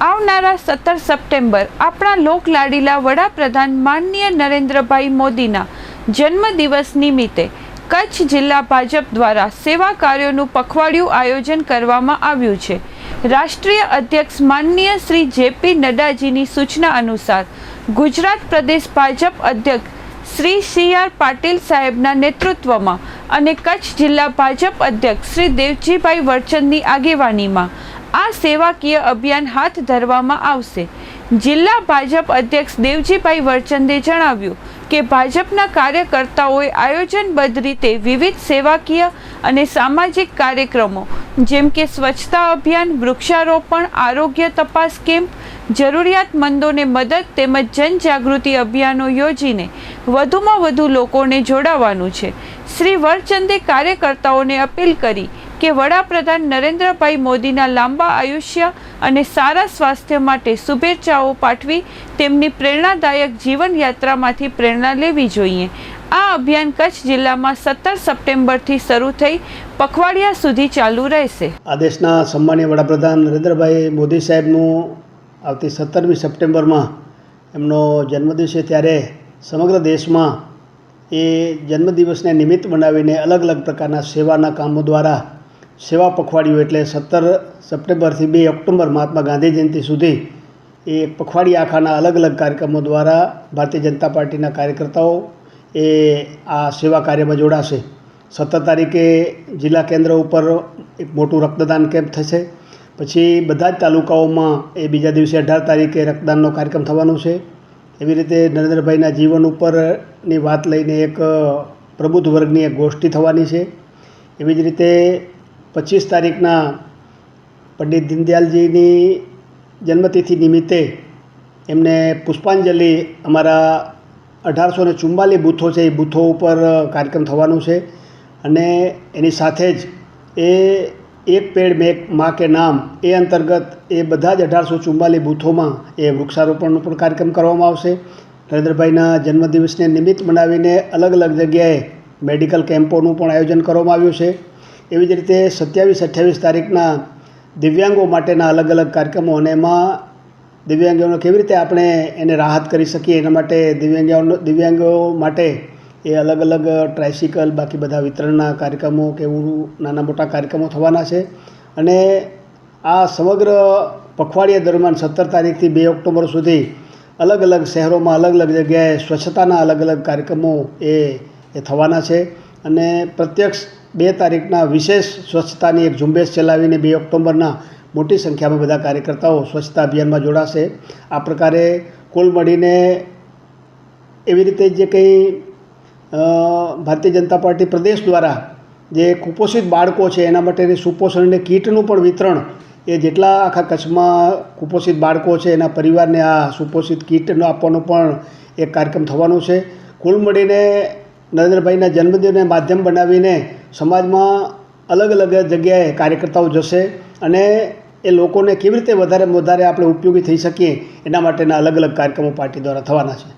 આવનારા સત્તર સપ્ટેમ્બર આપણા લોકલાડીલા વડાપ્રધાન માનનીય નરેન્દ્રભાઈ મોદીના જન્મદિવસ નિમિત્તે કચ્છ જિલ્લા ભાજપ દ્વારા સેવા કાર્યોનું પખવાડિયું આયોજન કરવામાં આવ્યું છે. રાષ્ટ્રીય અધ્યક્ષ માનનીય શ્રી જેપી નડ્ડાજીની સૂચના અનુસાર ગુજરાત પ્રદેશ ભાજપ અધ્યક્ષ શ્રી સી આર પાટીલ સાહેબના નેતૃત્વમાં અને કચ્છ જિલ્લા ભાજપ અધ્યક્ષ શ્રી દેવજીભાઈ વરચંદની આગેવાનીમાં આ સેવાકીય અભિયાન હાથ ધરવામાં આવશે. જિલ્લા ભાજપ અધ્યક્ષ દેવજીભાઈ વરચંદે જણાવ્યું કે ભાજપના કાર્યકર્તાઓએ આયોજનબદ્ધ રીતે વિવિધ સેવાકીય અને સામાજિક કાર્યક્રમો, જેમ કે સ્વચ્છતા અભિયાન, વૃક્ષારોપણ, આરોગ્ય તપાસ કેમ્પ, જરૂરિયાતમંદોને મદદ તેમજ જનજાગૃતિ અભિયાનો યોજીને વધુમાં વધુ લોકોને જોડાવાનું છે. શ્રી વરચંદે કાર્યકર્તાઓને અપીલ કરી કે વડાપ્રધાન નરેન્દ્રભાઈ મોદીના લાંબા આયુષ્ય અને સારા સ્વાસ્થ્ય માટે શુભેચ્છાઓ પાઠવી તેમની પ્રેરણાદાયક જીવનયાત્રામાંથી પ્રેરણા લેવી જોઈએ. આ અભિયાન કચ્છ જિલ્લામાં સત્તર સપ્ટેમ્બરથી શરૂ થઈ પખવાડિયા સુધી ચાલુ રહેશે. આ દેશના સન્માનીય વડાપ્રધાન નરેન્દ્રભાઈ મોદી સાહેબનું આવતી સત્તરમી સપ્ટેમ્બરમાં એમનો જન્મદિવસ છે. ત્યારે સમગ્ર દેશમાં એ જન્મદિવસને નિમિત્ત બનાવીને અલગ અલગ પ્રકારના સેવાના કામો દ્વારા સેવા પખવાડિયું એટલે સત્તર સપ્ટેમ્બરથી બે ઓક્ટોબર મહાત્મા ગાંધી જયંતિ સુધી એ પખવાડી આખાના અલગ અલગ કાર્યક્રમો દ્વારા ભારતીય જનતા પાર્ટીના કાર્યકર્તાઓ એ આ સેવા કાર્યમાં જોડાશે. સત્તર તારીખે જિલ્લા કેન્દ્ર ઉપર એક મોટું રક્તદાન કેમ્પ થશે. પછી બધા જ તાલુકાઓમાં એ બીજા દિવસે અઢાર તારીખે રક્તદાનનો કાર્યક્રમ થવાનો છે. એવી રીતે નરેન્દ્રભાઈના જીવન ઉપરની વાત લઈને એક પ્રબુદ્ધ વર્ગની એક ગોષ્ઠી થવાની છે. એવી જ રીતે પચીસ તારીખના પંડિત દીનદયાલજીની જન્મતિથિ નિમિત્તે એમને પુષ્પાંજલિ અમારા અઢારસો ને ચુમ્માલીસ બૂથો છે, એ બૂથો ઉપર કાર્યક્રમ થવાનો છે. અને એની સાથે જ એ એક પેડ મેં મા કે નામ એ અંતર્ગત એ બધા જ અઢારસો ચુમ્માલીસ બૂથોમાં એ વૃક્ષારોપણનો પણ કાર્યક્રમ કરવામાં આવશે. નરેન્દ્રભાઈના જન્મદિવસને નિમિત્ત બનાવીને અલગ અલગ જગ્યાએ મેડિકલ કેમ્પોનું પણ આયોજન કરવામાં આવ્યું છે. એવી જ રીતે સત્યાવીસ, અઠ્યાવીસ તારીખના દિવ્યાંગો માટેના અલગ અલગ કાર્યક્રમો અને એમાં દિવ્યાંગોને કેવી રીતે આપણે એને રાહત કરી શકીએ એના માટે દિવ્યાંગો દિવ્યાંગો માટે એ અલગ અલગ ટ્રાયસિકલ, બાકી બધા વિતરણના કાર્યક્રમો કે એવું નાના મોટા કાર્યક્રમો થવાના છે. અને આ સમગ્ર પખવાડિયા દરમિયાન સત્તર તારીખથી બે ઓક્ટોબર સુધી અલગ અલગ શહેરોમાં અલગ અલગ જગ્યાએ સ્વચ્છતાના અલગ અલગ કાર્યક્રમો એ એ થવાના છે. અને પ્રત્યક્ષ બે તારીખના વિશેષ સ્વચ્છતાની એક ઝુંબેશ ચલાવીને બે ઓક્ટોબરના મોટી સંખ્યામાં બધા કાર્યકર્તાઓ સ્વચ્છતા અભિયાનમાં જોડાશે. આ પ્રકારે કુલ મળીને એવી રીતે જે કંઈ ભારતીય જનતા પાર્ટી પ્રદેશ દ્વારા જે કુપોષિત બાળકો છે એના માટેની સુપોષણની કીટનું પણ વિતરણ એ જેટલા આખા કચ્છમાં કુપોષિત બાળકો છે એના પરિવારને આ સુપોષિત કીટનો આપવાનો પણ એક કાર્યક્રમ થવાનો છે. કુલ મળીને નરેન્દ્રભાઈના જન્મદિનને માધ્યમ બનાવીને સમાજમાં અલગ અલગ જગ્યાએ કાર્યકર્તાઓ જશે અને એ લોકોને કેવી રીતે વધારે વધારે આપણે ઉપયોગી થઈ શકીએ એના માટેના અલગ અલગ કાર્યક્રમો પાર્ટી દ્વારા થવાના છે.